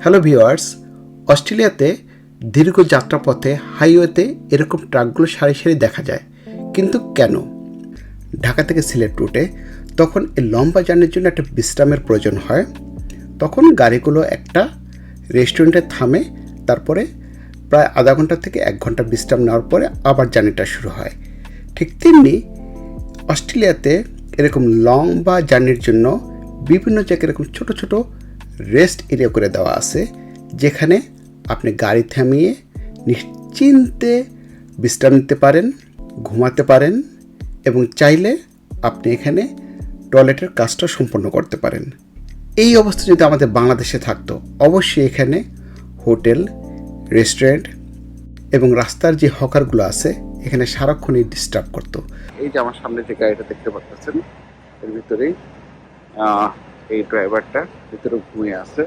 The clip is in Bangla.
হ্যালো ভিওয়ার্স অস্ট্রেলিয়াতে দীর্ঘ যাত্রাপথে হাইওয়েতে এরকম ট্রাকগুলো সারি সারি দেখা যায়। কিন্তু কেন? ঢাকা থেকে সিলেট রুটে তখন এই লম্বা জার্নির জন্য একটা বিশ্রামের প্রয়োজন হয়। তখন গাড়িগুলো একটা রেস্টুরেন্টে থামে, তারপরে প্রায় আধা ঘণ্টা থেকে এক ঘণ্টা বিশ্রাম নেওয়ার পরে আবার জার্নিটা শুরু হয়। ঠিক তেমনি অস্ট্রেলিয়াতে এরকম লম্বা জার্নির জন্য বিভিন্ন জায়গায় এরকম ছোট ছোট রেস্ট এরিয়া করে দেওয়া আছে, যেখানে আপনি গাড়ি থামিয়ে নিশ্চিন্তে বিশ্রাম নিতে পারেন, ঘুমাতে পারেন এবং চাইলে আপনি এখানে টয়লেটের কাজটা সম্পন্ন করতে পারেন। এই অবস্থা যদি আমাদের বাংলাদেশে থাকতো, অবশ্যই এখানে হোটেল, রেস্টুরেন্ট এবং রাস্তার যে হকারগুলো আছে, এখানে সারাক্ষণই ডিস্টার্ব করতো। এই যে আমার সামনে যে গাড়িটা দেখতে পাচ্ছেন, এর ভিতরেই এই ড্রাইভারটা ভিতরে ঘুমিয়ে আছে।